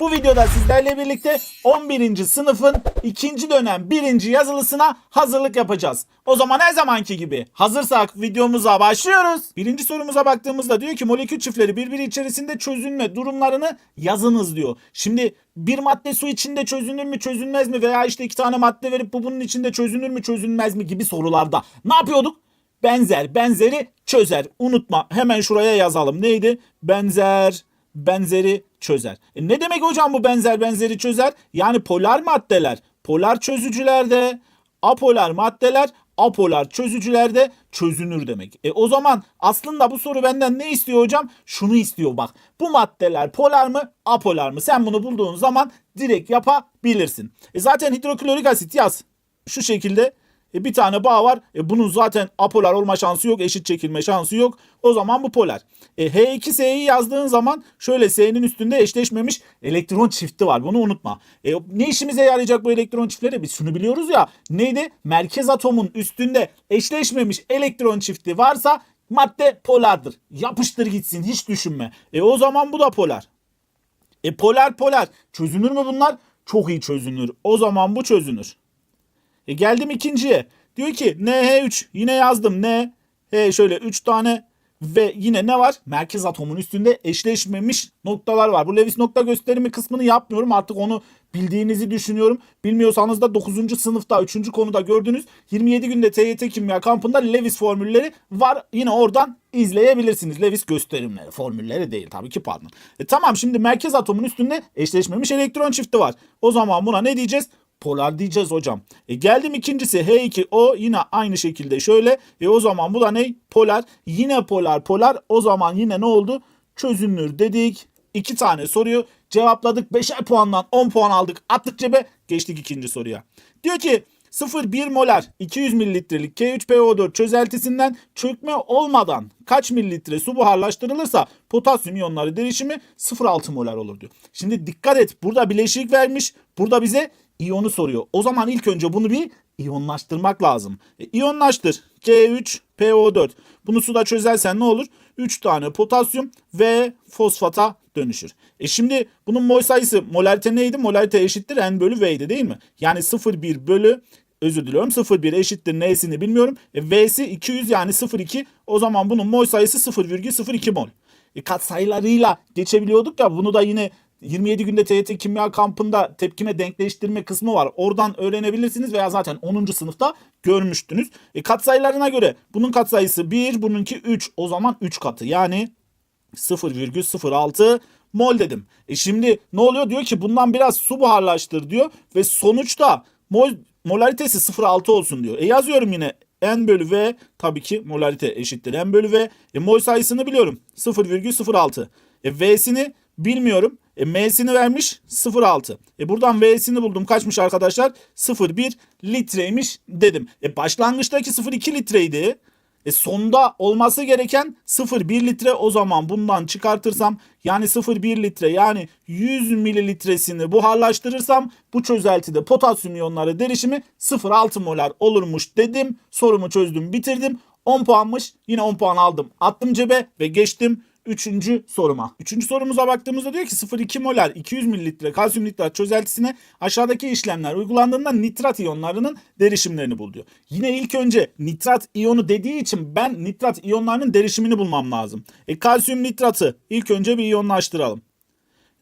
Bu videoda sizlerle birlikte 11. sınıfın ikinci dönem birinci yazılısına hazırlık yapacağız. O zaman her zamanki gibi hazırsak videomuza başlıyoruz. Birinci sorumuza baktığımızda diyor ki molekül çiftleri birbiri içerisinde çözünme durumlarını yazınız diyor. Şimdi bir madde su içinde çözünür mü çözünmez mi veya işte iki tane madde verip bu bunun içinde çözünür mü çözünmez mi gibi sorularda ne yapıyorduk? Benzer benzeri çözer. Unutma hemen şuraya yazalım. Neydi? Benzer benzeri çözer. E ne demek hocam bu benzer benzeri çözer? Yani polar maddeler polar çözücülerde, apolar maddeler apolar çözücülerde çözünür demek. E o zaman aslında bu soru benden ne istiyor hocam? Şunu istiyor bak. Bu maddeler polar mı, apolar mı? Sen bunu bulduğun zaman direkt yapabilirsin. E zaten hidroklorik asit yaz. Şu şekilde e bir tane bağ var. E bunun zaten apolar olma şansı yok. Eşit çekilme şansı yok. O zaman bu polar. E H2S'yi yazdığın zaman şöyle S'nin üstünde eşleşmemiş elektron çifti var. Bunu unutma. E ne işimize yarayacak bu elektron çiftleri? Biz şunu biliyoruz ya. Neydi? Merkez atomun üstünde eşleşmemiş elektron çifti varsa madde polardır. Yapıştır gitsin hiç düşünme. E o zaman bu da polar. E polar polar. Çözünür mü bunlar? Çok iyi çözünür. O zaman bu çözünür. E geldim ikinciye. Diyor ki NH3 yine yazdım N H şöyle 3 tane ve yine ne var? Merkez atomun üstünde eşleşmemiş noktalar var. Bu Lewis nokta gösterimi kısmını yapmıyorum. Artık onu bildiğinizi düşünüyorum. Bilmiyorsanız da 9. sınıfta 3. konuda gördüğünüz 27 günde TYT kimya kampında Lewis formülleri var. Yine oradan izleyebilirsiniz. Lewis gösterimleri, formülleri değil tabii ki pardon. E tamam şimdi merkez atomun üstünde eşleşmemiş elektron çifti var. O zaman buna ne diyeceğiz? Polar diyeceğiz hocam. E geldim ikincisi H2O yine aynı şekilde şöyle. E o zaman bu da ne? Polar. Yine polar polar. O zaman yine ne oldu? Çözünür dedik. İki tane soruyu cevapladık. Beşer puandan 10 puan aldık. Attık cebe. Geçtik ikinci soruya. Diyor ki 0,1 molar 200 mililitrelik K3PO4 çözeltisinden çökme olmadan kaç mililitre su buharlaştırılırsa potasyum iyonları derişimi 0,6 molar olur diyor. Şimdi dikkat et burada bileşik vermiş. Burada bize iyonu soruyor. O zaman ilk önce bunu bir iyonlaştırmak lazım. E, iyonlaştır. K3PO4. Bunu suda çözersen ne olur? 3 tane potasyum ve fosfata dönüşür. E şimdi bunun mol sayısı molarite neydi? Molarite eşittir N bölü V'ydi değil mi? Yani 0,1 bölü özür diliyorum 0,1 eşittir N'sini bilmiyorum. E, V'si 200 yani 0,2 o zaman bunun mol sayısı 0,02 mol. E, katsayılarıyla geçebiliyorduk ya bunu da yine 27 günde TYT kimya kampında tepkime denkleştirme kısmı var. Oradan öğrenebilirsiniz veya zaten 10. sınıfta görmüştünüz. E, katsayılarına göre bunun katsayısı 1, bununki 3. O zaman 3 katı. Yani 0,06 mol dedim. E şimdi ne oluyor? Diyor ki bundan biraz su buharlaştır diyor ve sonuçta mol molaritesi 0,6 olsun diyor. E yazıyorum yine N bölü V tabii ki molarite eşittir N bölü V. E mol sayısını biliyorum 0,06. E V'sini bilmiyorum. E M'sini vermiş 0,6. E buradan V'sini buldum. Kaçmış arkadaşlar? 0,1 litreymiş dedim. E başlangıçtaki 0,2 litreydi. E sonda olması gereken 0,1 litre o zaman bundan çıkartırsam yani 0,1 litre yani 100 mililitresini buharlaştırırsam bu çözeltide potasyum iyonları derişimi 0,6 molar olurmuş dedim. Sorumu çözdüm bitirdim. 10 puanmış yine 10 puan aldım attım cebe ve geçtim Üçüncü soruma. Üçüncü sorumuza baktığımızda diyor ki 0,2 molar 200 mililitre kalsiyum nitrat çözeltisine aşağıdaki işlemler uygulandığında nitrat iyonlarının derişimlerini bul diyor. Yine ilk önce nitrat iyonu dediği için ben nitrat iyonlarının derişimini bulmam lazım. E kalsiyum nitratı ilk önce bir iyonlaştıralım.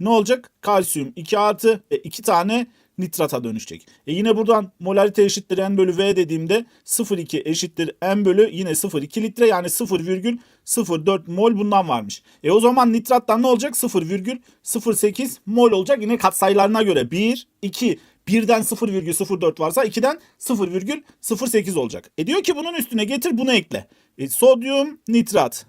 Ne olacak? Kalsiyum 2 artı e, 2 tane nitrata dönüşecek. E yine buradan molarite eşittir N bölü V dediğimde 0,2 eşittir N bölü yine 0,2 litre yani 0,04 mol bundan varmış. E o zaman nitrattan ne olacak? 0,08 mol olacak yine katsayılarına göre 1, 2, 1'den 0,04 varsa 2'den 0,08 olacak. E diyor ki bunun üstüne getir bunu ekle. E sodyum nitrat.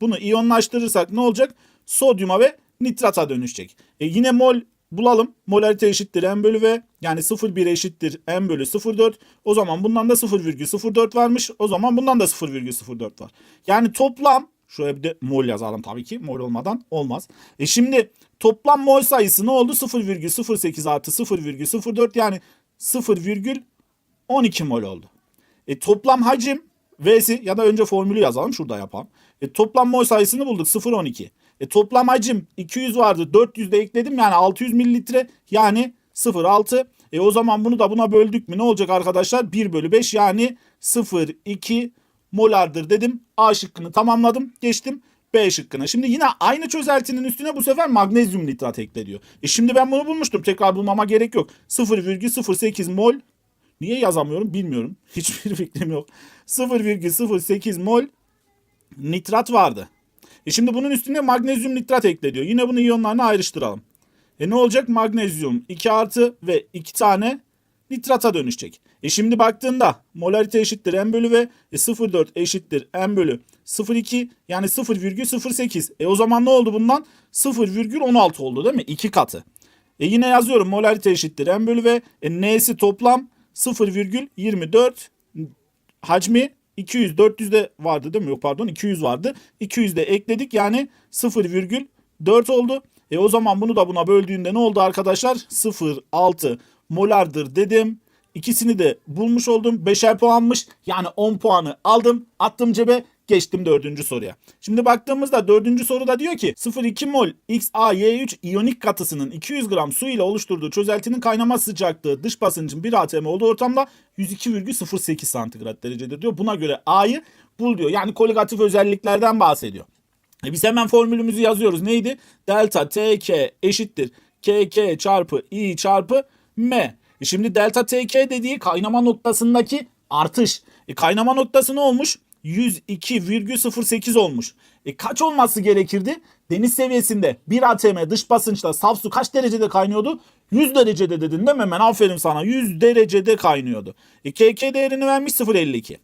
Bunu iyonlaştırırsak ne olacak? Sodyuma ve nitrata dönüşecek. E yine mol bulalım. Molarite eşittir n bölü v. Yani 0,1 eşittir n bölü 0,4. O zaman bundan da 0,04 varmış. O zaman bundan da 0,04 var. Yani toplam şuraya bir de mol yazalım tabii ki. Mol olmadan olmaz. E şimdi toplam mol sayısı ne oldu? 0,08 artı 0,04 yani 0,12 mol oldu. E toplam hacim V'si ya da önce formülü yazalım şurada yapalım. E toplam mol sayısını bulduk 0,12. E, toplam hacim 200 vardı. 400 de ekledim yani 600 mililitre yani 0,6. E o zaman bunu da buna böldük mü ne olacak arkadaşlar? 1 bölü 5 yani 0,2 molardır dedim. A şıkkını tamamladım. Geçtim B şıkkına. Şimdi yine aynı çözeltinin üstüne bu sefer magnezyum nitrat ekleniyor. E şimdi ben bunu bulmuştum. Tekrar bulmama gerek yok. 0,08 mol Niye yazamıyorum bilmiyorum. Hiçbir fikrim yok. 0,08 mol nitrat vardı. E şimdi bunun üstüne magnezyum nitrat ekleniyor. Yine bunu iyonlarına ayrıştıralım. E ne olacak? Magnezyum 2 artı ve 2 tane nitrata dönüşecek. E şimdi baktığında molarite eşittir m bölü v. E 0,4 eşittir m bölü 0,2 yani 0,08. E o zaman ne oldu bundan? 0,16 oldu değil mi? 2 katı. E yine yazıyorum molarite eşittir m bölü v. E n'si toplam 0,24 hacmi 200 400 de vardı değil mi? Yok pardon 200 vardı. 200 de ekledik yani 0,4 oldu. E o zaman bunu da buna böldüğünde ne oldu arkadaşlar? 0,6 molardır dedim. İkisini de bulmuş oldum. 5'er puanmış. Yani 10 puanı aldım. Attım cebe. Geçtim dördüncü soruya. Şimdi baktığımızda dördüncü soruda diyor ki 0,2 mol XaY3 iyonik katısının 200 gram su ile oluşturduğu çözeltinin kaynama sıcaklığı dış basıncın 1 atm olduğu ortamda 102,08 santigrat derecedir diyor. Buna göre A'yı bul diyor. Yani koligatif özelliklerden bahsediyor. E biz hemen formülümüzü yazıyoruz. Neydi? Delta TK eşittir KK çarpı I çarpı M. E şimdi delta TK dediği kaynama noktasındaki artış. E kaynama noktası ne olmuş? 102,08 olmuş. E kaç olması gerekirdi? Deniz seviyesinde 1 atm dış basınçla saf su kaç derecede kaynıyordu? 100 derecede dedin değil mi? Hemen aferin sana. 100 derecede kaynıyordu. E KK değerini vermiş 0,52.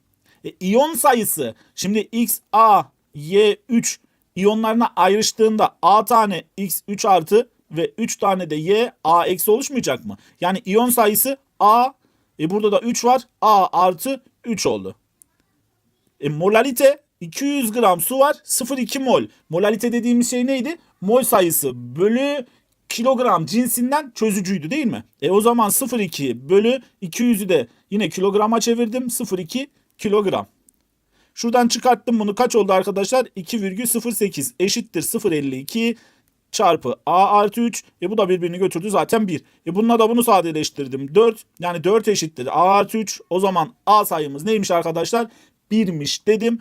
E, iyon sayısı şimdi X, A, Y, 3 iyonlarına ayrıştığında A tane X3 artı ve 3 tane de Y A eksi oluşmayacak mı? Yani iyon sayısı A e burada da 3 var. A artı 3 oldu. E, molalite 200 gram su var 0,2 mol. Molalite dediğimiz şey neydi? Mol sayısı bölü kilogram cinsinden çözücüydü değil mi? E o zaman 0,2 bölü 200'ü de yine kilograma çevirdim. 0,2 kilogram. Şuradan çıkarttım bunu kaç oldu arkadaşlar? 2,08 eşittir 0,52 çarpı A artı 3. E bu da birbirini götürdü zaten 1. E bununla da bunu sadeleştirdim. 4 yani 4 eşittir A artı 3. O zaman A sayımız neymiş arkadaşlar? 1'miş dedim.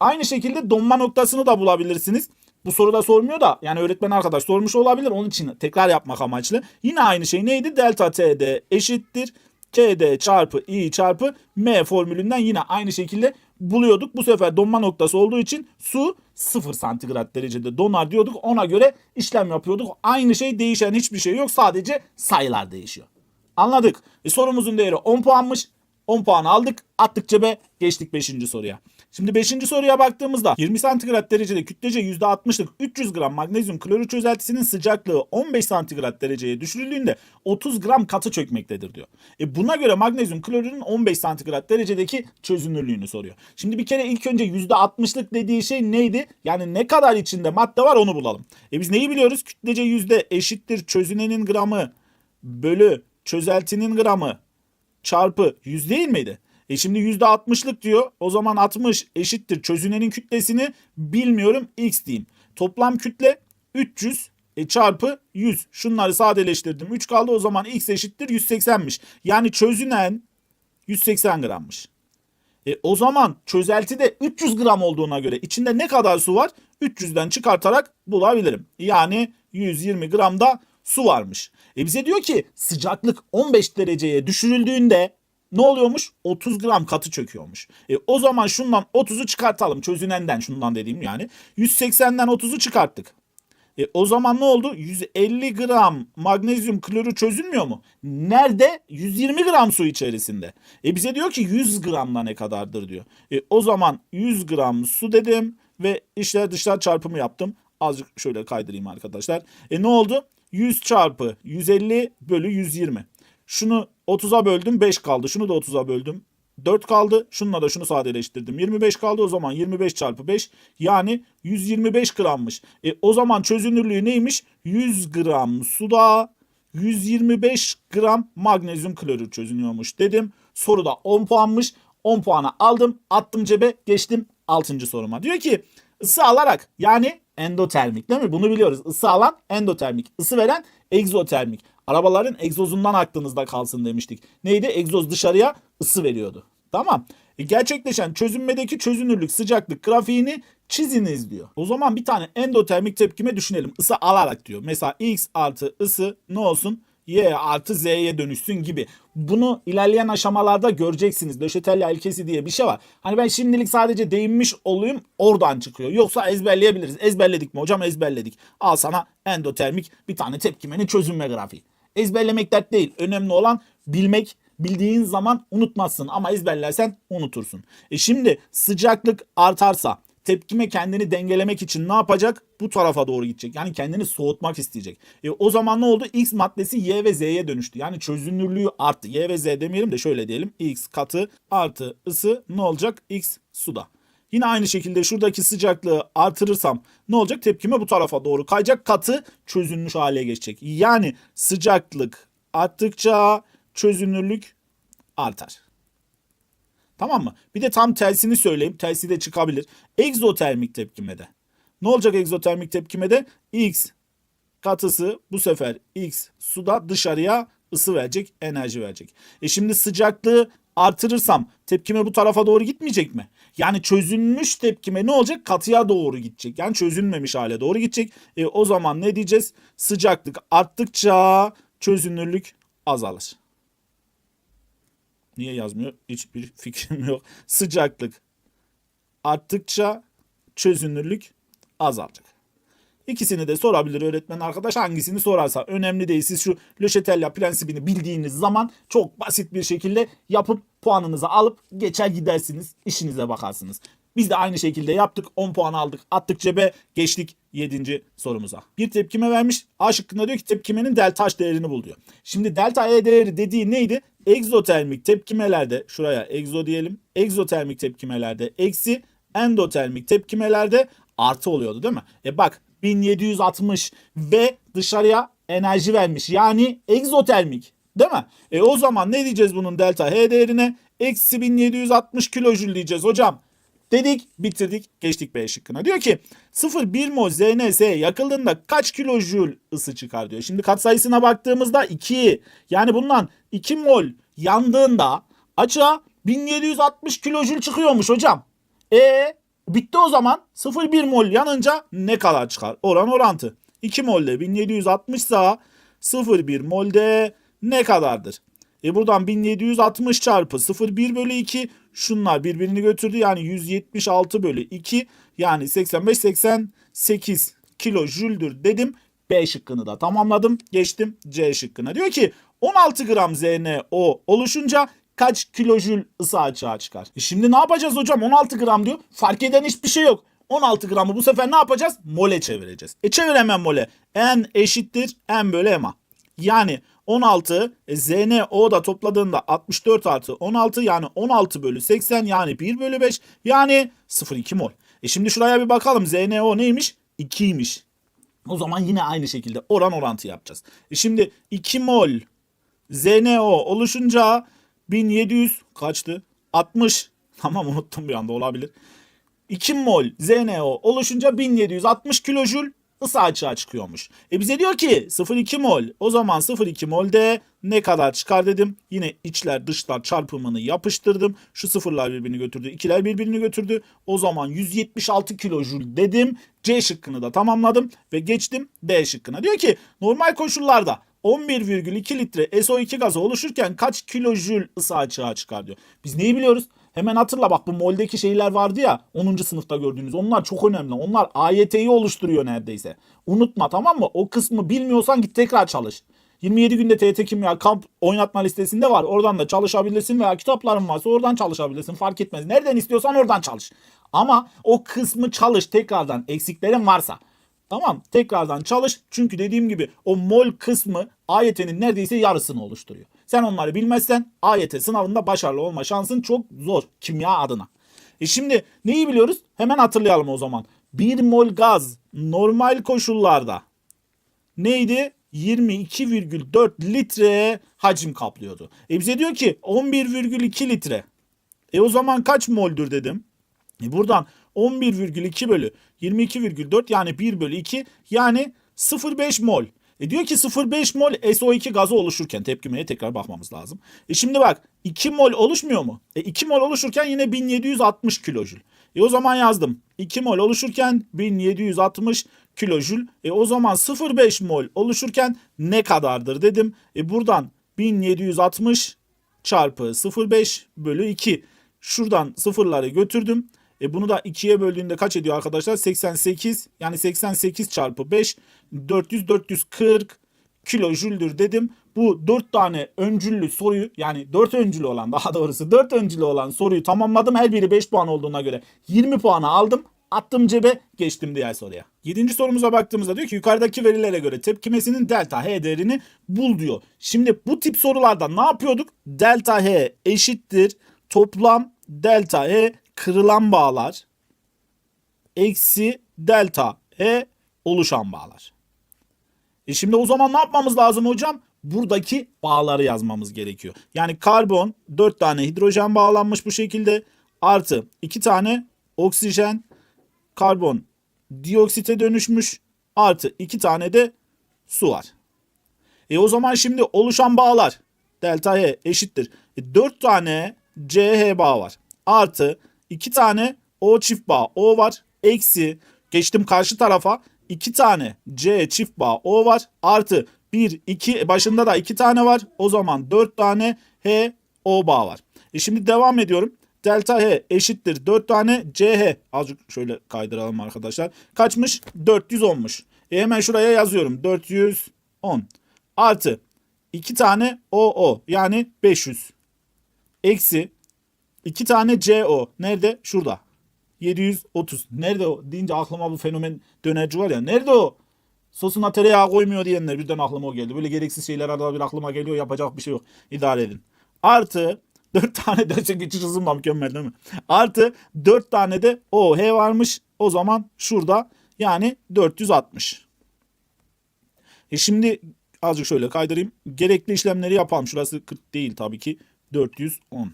Aynı şekilde donma noktasını da bulabilirsiniz. Bu soruda sormuyor da yani öğretmen arkadaş sormuş olabilir. Onun için tekrar yapmak amaçlı. Yine aynı şey neydi? Delta TD eşittir. KD çarpı I çarpı M formülünden yine aynı şekilde buluyorduk. Bu sefer donma noktası olduğu için su 0 santigrat derecede donar diyorduk. Ona göre işlem yapıyorduk. Aynı şey değişen hiçbir şey yok. Sadece sayılar değişiyor. Anladık. E, sorumuzun değeri 10 puanmış. 10 puan aldık. Attık cebe. Geçtik 5. soruya. Şimdi 5. soruya baktığımızda 20 santigrat derecede kütlece %60'lık 300 gram magnezyum klorür çözeltisinin sıcaklığı 15 santigrat dereceye düşürüldüğünde 30 gram katı çökmektedir diyor. E buna göre magnezyum klorürün 15 santigrat derecedeki çözünürlüğünü soruyor. Şimdi bir kere ilk önce %60'lık dediği şey neydi? Yani ne kadar içinde madde var onu bulalım. E biz neyi biliyoruz? Kütlece yüzde eşittir çözünenin gramı bölü çözeltinin gramı çarpı 100 değil miydi? E şimdi %60'lık diyor. O zaman 60 eşittir çözünenin kütlesini bilmiyorum x diyeyim. Toplam kütle 300 e çarpı 100. Şunları sadeleştirdim. 3 kaldı o zaman x eşittir 180'miş. Yani çözünen 180 grammış. E o zaman çözeltide 300 gram olduğuna göre içinde ne kadar su var? 300'den çıkartarak bulabilirim. Yani 120 gram da su varmış. E bize diyor ki sıcaklık 15 dereceye düşürüldüğünde ne oluyormuş? 30 gram katı çöküyormuş. E, o zaman şundan 30'u çıkartalım. Çözünenden şundan dediğim yani. 180'den 30'u çıkarttık. E, o zaman ne oldu? 150 gram magnezyum klorür çözülmüyor mu? Nerede? 120 gram su içerisinde. E bize diyor ki 100 gramla ne kadardır diyor. E, o zaman 100 gram su dedim ve içler dışlar çarpımı yaptım. Azıcık şöyle kaydırayım arkadaşlar. E ne oldu? 100 çarpı 150 bölü 120. Şunu 30'a böldüm 5 kaldı. Şunu da 30'a böldüm. 4 kaldı. Şununla da şunu sadeleştirdim. 25 kaldı o zaman 25 çarpı 5 yani 125 grammış. E, o zaman çözünürlüğü neymiş? 100 gram suda 125 gram magnezyum klorür çözünüyormuş dedim. Soruda 10 puanmış. 10 puanı aldım. Attım cebe geçtim 6. soruma. Diyor ki ısı alarak yani endotermik değil mi? Bunu biliyoruz. Isı alan endotermik. Isı veren egzotermik. Arabaların egzozundan aklınızda kalsın demiştik. Neydi? Egzoz dışarıya ısı veriyordu. Tamam. E, gerçekleşen çözünmedeki çözünürlük sıcaklık grafiğini çiziniz diyor. O zaman bir tane endotermik tepkime düşünelim. Isı alarak diyor. Mesela X artı ısı ne olsun? Y artı Z'ye dönüşsün gibi. Bunu ilerleyen aşamalarda göreceksiniz. Döşetelya ilkesi diye bir şey var. Hani ben şimdilik sadece değinmiş olayım oradan çıkıyor. Yoksa ezberleyebiliriz. Ezberledik mi hocam? Ezberledik. Al sana endotermik bir tane tepkimenin çözünme grafiği. Ezberlemek dert değil. Önemli olan bilmek. Bildiğin zaman unutmazsın ama ezberlersen unutursun. E şimdi sıcaklık artarsa tepkime kendini dengelemek için ne yapacak? Bu tarafa doğru gidecek. Yani kendini soğutmak isteyecek. E, o zaman ne oldu? X maddesi Y ve Z'ye dönüştü. Yani çözünürlüğü arttı. Y ve Z demeyelim de şöyle diyelim. X katı artı ısı ne olacak? X suda. Yine aynı şekilde şuradaki sıcaklığı artırırsam ne olacak? Tepkime bu tarafa doğru kayacak. Katı çözünmüş hale geçecek. Yani sıcaklık arttıkça çözünürlük artar. Tamam mı? Bir de tam tersini söyleyeyim. Tersi de çıkabilir. Egzotermik tepkimede. Ne olacak egzotermik tepkimede? X katısı bu sefer X suda dışarıya ısı verecek, enerji verecek. E şimdi sıcaklığı artırırsam tepkime bu tarafa doğru gitmeyecek mi? Yani çözünmüş tepkime ne olacak? Katıya doğru gidecek. Yani çözünmemiş hale doğru gidecek. E o zaman ne diyeceğiz? Sıcaklık arttıkça çözünürlük azalır. Niye yazmıyor? Hiçbir fikrim yok. Sıcaklık arttıkça çözünürlük azalacak. İkisini de sorabilir öğretmen arkadaş. Hangisini sorarsa önemli değil. Siz şu Löşetelya prensibini bildiğiniz zaman çok basit bir şekilde yapıp puanınızı alıp geçer gidersiniz. işinize bakarsınız. Biz de aynı şekilde yaptık. 10 puan aldık. Attık cebe. Geçtik 7. sorumuza. Bir tepkime vermiş. A şıkkında diyor ki tepkimenin delta H değerini bul diyor. Şimdi delta E değeri dediği neydi? Egzotermik tepkimelerde şuraya egzo diyelim. Egzotermik tepkimelerde eksi endotermik tepkimelerde artı oluyordu değil mi? E bak 1760 ve dışarıya enerji vermiş. Yani egzotermik. Değil mi? E o zaman ne diyeceğiz bunun delta H değerine? Eksi 1760 kilojül diyeceğiz hocam. Dedik bitirdik geçtik B şıkkına. Diyor ki 0,1 mol ZNS yakıldığında kaç kilojül ısı çıkar diyor. Şimdi katsayısına baktığımızda 2 yani bundan 2 mol yandığında açığa 1760 kilojül çıkıyormuş hocam. E bitti o zaman 0,1 mol yanınca ne kadar çıkar? Oran orantı. 2 molde 1760 ise 0,1 molde ne kadardır? E buradan 1760 çarpı 0,1 bölü 2 şunlar birbirini götürdü. Yani 176 bölü 2 yani 85 88 kilo jüldür dedim. B şıkkını da tamamladım. Geçtim C şıkkına. Diyor ki 16 gram ZNO oluşunca kaç kilojül ısı açığa çıkar? E şimdi ne yapacağız hocam? 16 gram diyor. Fark eden hiçbir şey yok. 16 gramı bu sefer ne yapacağız? Mole çevireceğiz. E çevir hemen mole. N eşittir N bölü MA. Yani 16 e, ZNO da topladığında 64 artı 16 yani 16 bölü 80 yani 1 bölü 5 yani 0,2 mol. E şimdi şuraya bir bakalım ZNO neymiş? 2'ymiş. O zaman yine aynı şekilde oran orantı yapacağız. E şimdi 2 mol ZNO oluşunca 1700 kaçtı? 60. Tamam unuttum bir anda olabilir. 2 mol ZNO oluşunca 1760 kilojül ısı açığa çıkıyormuş. E bize diyor ki 0,2 mol. O zaman 0,2 molde ne kadar çıkar dedim. Yine içler dışlar çarpımını yapıştırdım. Şu sıfırlar birbirini götürdü. ikiler birbirini götürdü. O zaman 176 kilojül dedim. C şıkkını da tamamladım ve geçtim D şıkkına. Diyor ki normal koşullarda 11,2 litre SO2 gazı oluşurken kaç kilojül ısı açığa çıkar diyor. Biz neyi biliyoruz? Hemen hatırla bak bu moldeki şeyler vardı ya 10. sınıfta gördüğünüz onlar çok önemli. Onlar AYT'yi oluşturuyor neredeyse. Unutma tamam mı? O kısmı bilmiyorsan git tekrar çalış. 27 günde TYT Kimya kamp oynatma listesinde var. Oradan da çalışabilirsin veya kitapların varsa oradan çalışabilirsin. Fark etmez. Nereden istiyorsan oradan çalış. Ama o kısmı çalış tekrardan eksiklerin varsa. Tamam tekrardan çalış. Çünkü dediğim gibi o mol kısmı AYT'nin neredeyse yarısını oluşturuyor. Sen onları bilmezsen AYT sınavında başarılı olma şansın çok zor kimya adına. E şimdi neyi biliyoruz? Hemen hatırlayalım o zaman. 1 mol gaz normal koşullarda neydi? 22,4 litre hacim kaplıyordu. E bize diyor ki 11,2 litre. E o zaman kaç moldür dedim. E buradan 11,2 bölü 22,4 yani 1 bölü 2 yani 0,5 mol. E diyor ki 0,5 mol SO2 gazı oluşurken tepkimeye tekrar bakmamız lazım. E şimdi bak 2 mol oluşmuyor mu? E 2 mol oluşurken yine 1760 kilojül. E o zaman yazdım. 2 mol oluşurken 1760 kilojül. E o zaman 0,5 mol oluşurken ne kadardır dedim. E buradan 1760 çarpı 0,5 bölü 2. Şuradan sıfırları götürdüm. E bunu da 2'ye böldüğünde kaç ediyor arkadaşlar? 88 yani 88 çarpı 5 400 440 kilojüldür dedim. Bu 4 tane öncüllü soruyu yani 4 öncülü olan daha doğrusu 4 öncülü olan soruyu tamamladım. Her biri 5 puan olduğuna göre 20 puanı aldım. Attım cebe geçtim diğer soruya. Yedinci sorumuza baktığımızda diyor ki yukarıdaki verilere göre tepkimesinin delta H değerini bul diyor. Şimdi bu tip sorularda ne yapıyorduk? Delta H eşittir toplam delta H kırılan bağlar eksi delta H oluşan bağlar. E şimdi o zaman ne yapmamız lazım hocam? Buradaki bağları yazmamız gerekiyor. Yani karbon 4 tane hidrojen bağlanmış bu şekilde artı 2 tane oksijen karbon dioksite dönüşmüş artı 2 tane de su var. E o zaman şimdi oluşan bağlar delta H eşittir. E 4 tane CH bağ var. Artı 2 tane O çift bağ O var. Eksi geçtim karşı tarafa 2 tane C çift bağ O var. Artı 1 2 başında da 2 tane var. O zaman 4 tane H O bağ var. E şimdi devam ediyorum. Delta H eşittir 4 tane CH. Azıcık şöyle kaydıralım arkadaşlar. Kaçmış? 410'muş. E hemen şuraya yazıyorum. 410 artı 2 tane OO yani 500 eksi 2 tane CO nerede? Şurada. 730. Nerede o? Deyince aklıma bu fenomen dönerci var ya. Nerede o? Sosuna tereyağı koymuyor diyenler birden aklıma o geldi. Böyle gereksiz şeyler arada bir aklıma geliyor. Yapacak bir şey yok. İdare edin. Artı 4 tane de geçiş hızım da mükemmel değil mi? Artı 4 tane de OH varmış. O zaman şurada yani 460. E şimdi azıcık şöyle kaydırayım. Gerekli işlemleri yapalım. Şurası 40 değil tabii ki. 410.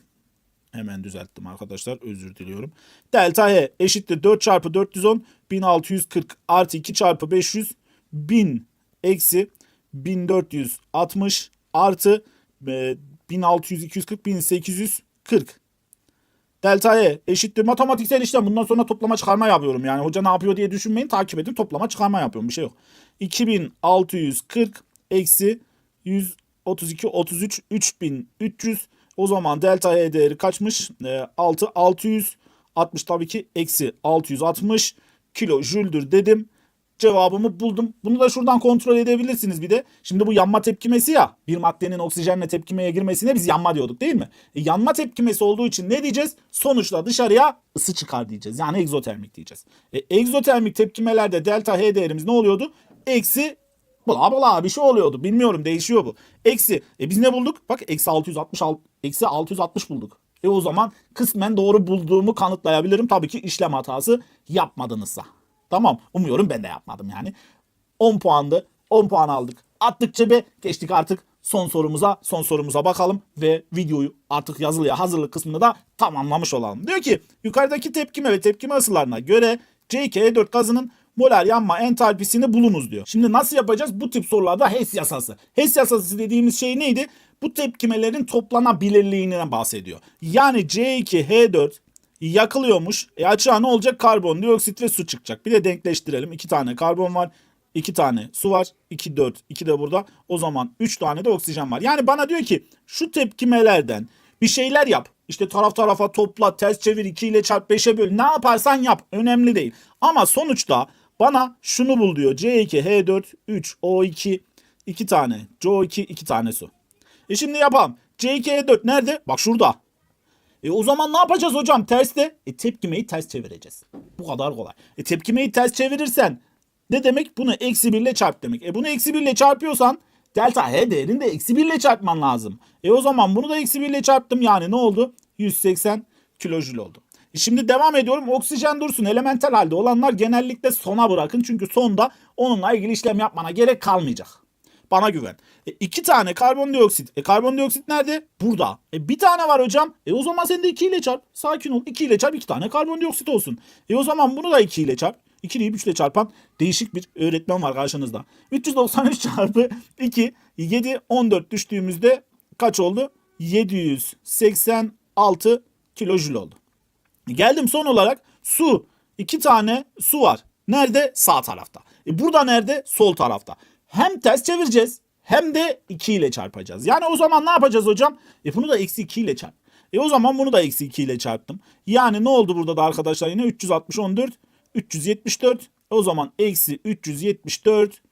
Hemen düzelttim arkadaşlar. Özür diliyorum. Delta H eşittir 4 çarpı 410 1640 artı 2 çarpı 500 1000 eksi 1460 artı e, 1600 240 1840 Delta E eşittir matematiksel işlem. Bundan sonra toplama çıkarma yapıyorum. Yani hoca ne yapıyor diye düşünmeyin. Takip edin. Toplama çıkarma yapıyorum. Bir şey yok. 2640 eksi 132 33 3300 o zaman delta E değeri kaçmış? E, 6 660 tabii ki eksi 660 kilo jüldür dedim. Cevabımı buldum. Bunu da şuradan kontrol edebilirsiniz bir de. Şimdi bu yanma tepkimesi ya. Bir maddenin oksijenle tepkimeye girmesine biz yanma diyorduk değil mi? E, yanma tepkimesi olduğu için ne diyeceğiz? Sonuçta dışarıya ısı çıkar diyeceğiz. Yani egzotermik diyeceğiz. E, egzotermik tepkimelerde delta H değerimiz ne oluyordu? Eksi bla bla bir şey oluyordu. Bilmiyorum değişiyor bu. Eksi. E biz ne bulduk? Bak eksi 660 eksi 660 bulduk. E o zaman kısmen doğru bulduğumu kanıtlayabilirim. Tabii ki işlem hatası yapmadınızsa. Tamam. Umuyorum ben de yapmadım yani. 10 puandı. 10 puan aldık. Attık cebe. Geçtik artık son sorumuza. Son sorumuza bakalım ve videoyu artık yazılıya hazırlık kısmında da tamamlamış olalım. Diyor ki yukarıdaki tepkime ve tepkime ısılarına göre C2E4 gazının molar yanma entalpisini bulunuz diyor. Şimdi nasıl yapacağız? Bu tip sorularda HES yasası. HES yasası dediğimiz şey neydi? Bu tepkimelerin toplanabilirliğinden bahsediyor. Yani C2H4 yakılıyormuş. E açığa ne olacak? Karbondioksit ve su çıkacak. Bir de denkleştirelim. 2 tane karbon var. 2 tane su var. 2 4. 2 de burada. O zaman 3 tane de oksijen var. Yani bana diyor ki şu tepkimelerden bir şeyler yap. İşte taraf tarafa topla, ters çevir, 2 ile çarp 5'e böl. Ne yaparsan yap. Önemli değil. Ama sonuçta bana şunu bul diyor. C2, H4, 3, O2, 2 tane. CO2, 2 tane su. E şimdi yapalım. C2, H4 nerede? Bak şurada. E o zaman ne yapacağız hocam terste? E tepkimeyi ters çevireceğiz. Bu kadar kolay. E tepkimeyi ters çevirirsen ne demek? Bunu eksi 1 ile çarp demek. E bunu eksi 1 ile çarpıyorsan delta H değerini de eksi 1 ile çarpman lazım. E o zaman bunu da eksi 1 ile çarptım yani ne oldu? 180 kilojül oldu. Şimdi devam ediyorum. Oksijen dursun. Elementel halde olanlar genellikle sona bırakın. Çünkü sonda onunla ilgili işlem yapmana gerek kalmayacak. Bana güven. E, iki tane karbondioksit. E karbondioksit nerede? Burada. E bir tane var hocam. E o zaman sen de 2 ile çarp. Sakin ol. 2 ile çarp 2 tane karbondioksit olsun. E o zaman bunu da 2 ile çarp. 2'liyi 3 ile çarpan değişik bir öğretmen var karşınızda. 393 çarpı 2 7 14 düştüğümüzde kaç oldu? 786 kilojül oldu. Geldim son olarak su. iki tane su var. Nerede? Sağ tarafta. E burada nerede? Sol tarafta. Hem ters çevireceğiz hem de 2 ile çarpacağız. Yani o zaman ne yapacağız hocam? E bunu da eksi 2 ile çarp. E o zaman bunu da eksi 2 ile çarptım. Yani ne oldu burada da arkadaşlar yine 360 14 374. E o zaman eksi 374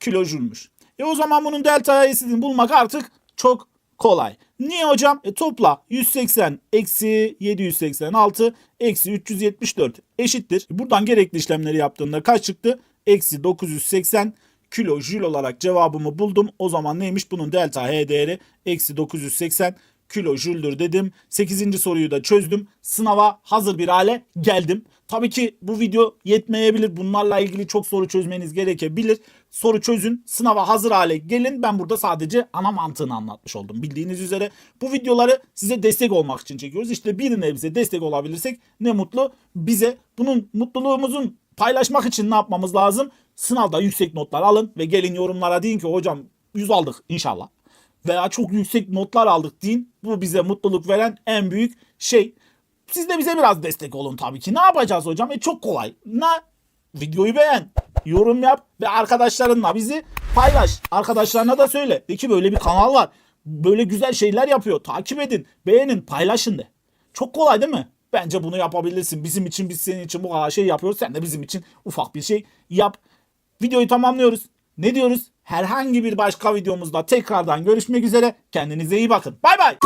kilojülmüş. E o zaman bunun delta Y'sini bulmak artık çok kolay. Niye hocam? E topla 180 eksi 786 eksi 374 eşittir. Buradan gerekli işlemleri yaptığımda kaç çıktı? Eksi 980 kilojül olarak cevabımı buldum. O zaman neymiş? Bunun delta H değeri eksi 980 kilojüldür dedim. 8. soruyu da çözdüm. Sınava hazır bir hale geldim. Tabii ki bu video yetmeyebilir. Bunlarla ilgili çok soru çözmeniz gerekebilir. Soru çözün, sınava hazır hale gelin. Ben burada sadece ana mantığını anlatmış oldum. Bildiğiniz üzere bu videoları size destek olmak için çekiyoruz. İşte bir nebze destek olabilirsek ne mutlu bize. Bunun mutluluğumuzun paylaşmak için ne yapmamız lazım? Sınavda yüksek notlar alın ve gelin yorumlara deyin ki hocam 100 aldık inşallah veya çok yüksek notlar aldık deyin. Bu bize mutluluk veren en büyük şey. Siz de bize biraz destek olun tabii ki. Ne yapacağız hocam? E çok kolay. Ne? Videoyu beğen, yorum yap ve arkadaşlarınla bizi paylaş. Arkadaşlarına da söyle. De ki böyle bir kanal var. Böyle güzel şeyler yapıyor. Takip edin, beğenin, paylaşın de. Çok kolay değil mi? Bence bunu yapabilirsin. Bizim için biz senin için bu kadar şey yapıyoruz. Sen de bizim için ufak bir şey yap. Videoyu tamamlıyoruz. Ne diyoruz? Herhangi bir başka videomuzda tekrardan görüşmek üzere. Kendinize iyi bakın. Bay bay.